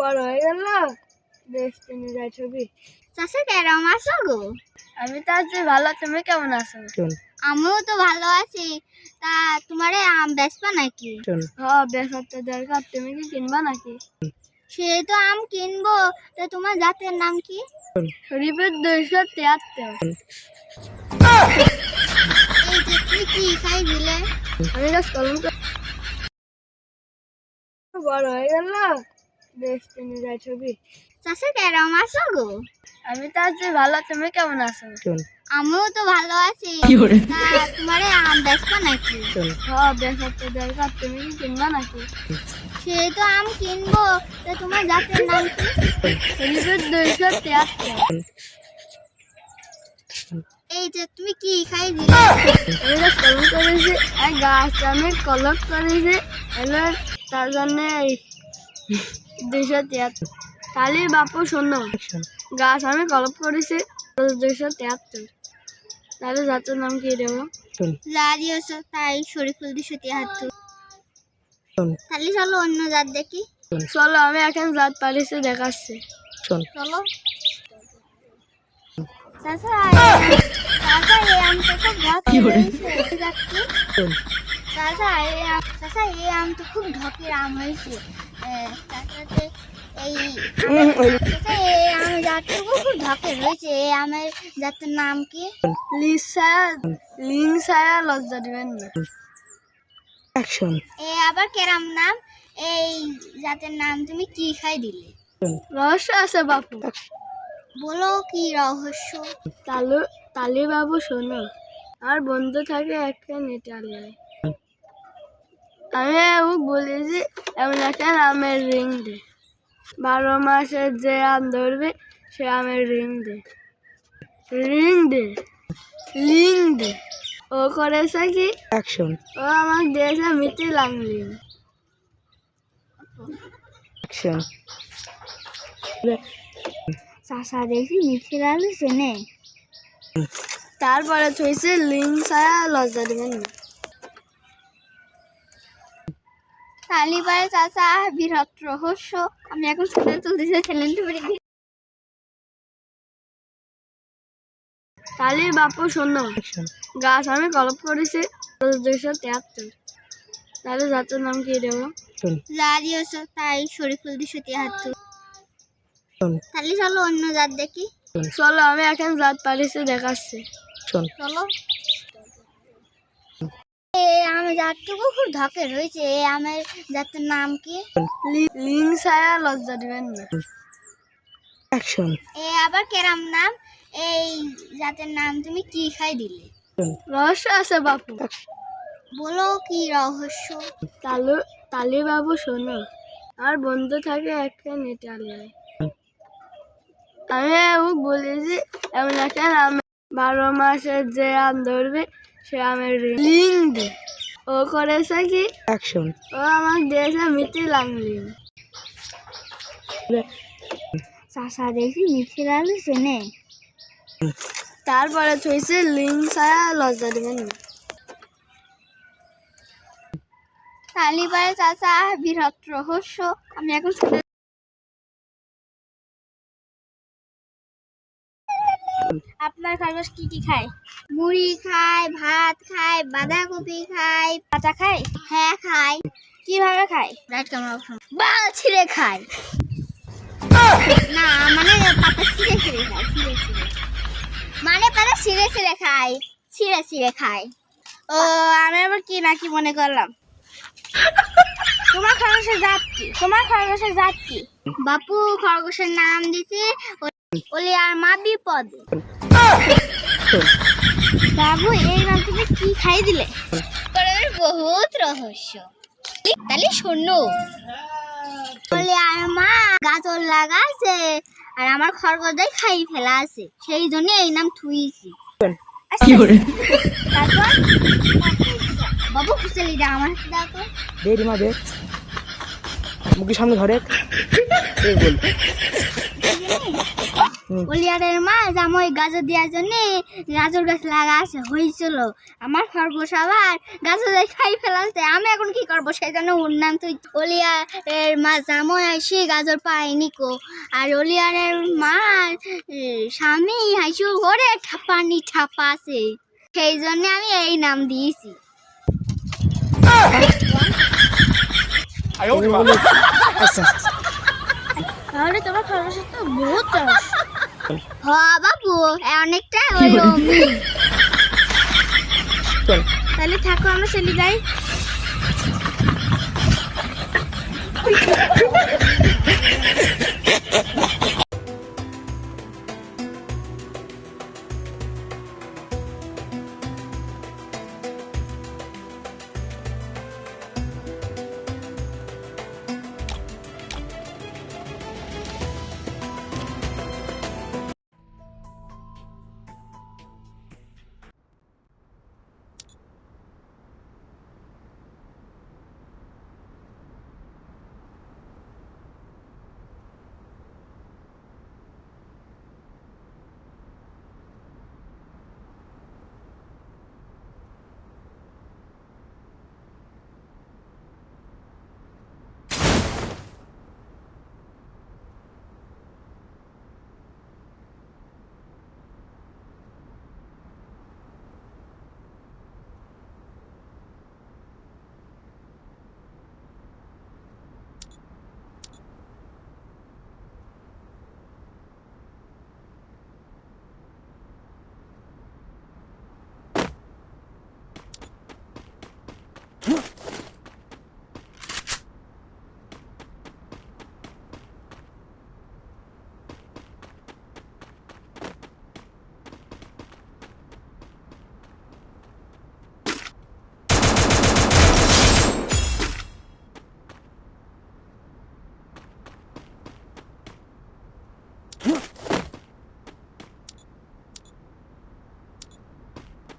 বড় হয়ে গেল। দেশ তুমি যায় ছবি। চাষা কেরম আছো গো আমি তো আছি ভালো। তুমি কেমন আছো? আমিও তো ভালো আছি। তা তোমারে আম বেচবা নাকি? হ্যাঁ বেসার তো দরকার। তুমি কি কিনবা নাকি? সে তো আম কিনবো। তা তোমার জাতের নাম কি? শরীফের দুইশো তিয়াত্তর। এই যে তুমি কি খাই দিলে? আমি গাছ কলম বড় হয়ে গেল। তুমি যায় ছবি চাষা কেরম আছো গো? আমি তো আছি ভালো তুমি কেমন আছো? শোন আমিও তো ভালো আছি। তা তোমারে আম বেচবা নাকি? হ্যাঁ বেসার তো দরকার তুমি কি কিনবা নাকি? সে তো আম কিনবো তা তোমার জাতের নাম কি? দুইশো তিয়াত্তর। এই যে তুমি কি খাই দিলে? আমি গাছ কলম করেছি গাছ আমি কলক করেছি এলো তার জন্য দুইশো তিয়াত্তর। কালির বাপু শোনো শোন গাছ আমি কলপ করেছি দুইশো তিয়াত্তর। তাহলে জাতের নাম কি দেবো তাই শরীফুল দুশো তিয়াত্তর। তাহলে চলো অন্য জাত দেখি। চলো আমি এখন জাত পালিছি দেখাচ্ছি। চলো। চাচা এই আম তো খুব ঢকের আম হয়েছে। জাতের নাম কি লিং লজ্জা দিবেন এ আবার নাম এই জাতের নাম তুমি কি খাই দিলে রহস্য আছে বাপু বলো কি রহস্য তালু তালি বাবু শোনো, আর বন্ধু থাকে একটা নেটালিয়ায় আমি ও বলেছি এমন একটা আমের রিং দে। বারো মাসে যে আম ধরবে সে আমের রিং দে। রিং দে লিং দে। ও করেছে কি? অ্যাকশন ও আমার দিয়েছে মিটি লাংলিং অ্যাকশন চাষা দেখি তারপরে থইছে লিং ছায়া লজ্জা দিবেন না। তালিবারে চাচা বৃহৎ রহস্য। আমি এখন চলতেছি তালির বাপু শোনো অ্যাকশন গাছ আমি কলপ করেছি দুইশো তিয়াত্তর। তাহলে জাতের নাম কি দেবো তাই শরীফুল দুশো তিয়াত্তর। তাহলে চলো অন্য জাত দেখি। চলো আমি এখন জাত পালিছি দেখাচ্ছি। চলো। এ আমের জাতটুকু খুব ঢকের হয়েছে এই আমের জাতের নাম কি? লি- ছায়া লজ্জা দিবেন না। অ্যাকশন। এ আবার কেরাম নাম এই জাতের নাম তুমি কি খাই দিলে? রহস্য আছে বাপু। বলো কি রহস্য? তালু তালি বাবু শোনো আর বন্ধু থাকে একটা নেটালিয়ায় আমি ও বলেছি এমন একটা আম বারো মাসে যে আম ধরবে সে আমের ring। ও করেছে কি? অ্যাকশন ও আমার দিয়েছে চাষা দেখি মিথির আলু চেনে তারপরে থইছে লিং ছাড়া লজ্জা দেবেন না। তালিবারে চাচা বৃহৎ রহস্য আমি এখন আপনার খরগোশ কি কি খায়? মুড়ি খায় ভাত খায় বাঁধাকপি খায়। পাতা খায়? হ্যাঁ খায়। কীভাবে খায়? ক্যামেরা বাল ছিঁড়ে খায়। না মানে পাতা ছিঁড়ে ছিঁড়ে খায় ছিঁড়ে ছিঁড়ে। মানে পাতা ছিঁড়ে ছিঁড়ে খায় ছিঁড়ে ছিঁড়ে খায়। ও আমি আবার কি নাকি মনে করলাম? তোমার খরগোশের জাত কি? তোমার খরগোশের জাত কি? বাপু খরগোশের নাম দিছি। ওলি আর মা বিপদ। বাবু এই নাম তুমি কি খাই দিলে? বহুত রহস্য। তাহলে শোনো। বলে আর মা গাজর লাগাছে আর আমার খরগোশটাই খাই ফেলা আছে। সেই জন্য এই নাম থুইছি। আচ্ছা, তারপর? বাবু কুশলিটা আমার হাতে দাও তো। দে রিমা দে। মুখের সামনে ধরে। এই বল। হুম। অলিয়ারের মা জামাই গাজর দেওয়ার জন্য গাজর গাছ লাগা আছে হয়েছিল। আমার খরগোশ আবার গাজর খাই ফেলাতে আমি এখন কি করব সেই জন্য ওর নাম তুই অলিয়ারের মা জামাই আসি গাজর পায়নি কো। আর অলিয়ারের মা স্বামী হাসু করে ঠাপানি ঠাপা আছে সেই জন্য আমি এই নাম দিয়েছি। আচ্ছা তাহলে তোমার খরগোশের তো বহুত হ বাবু অনেকটা ওই তাহলে থাকো আমরা চলে যাই।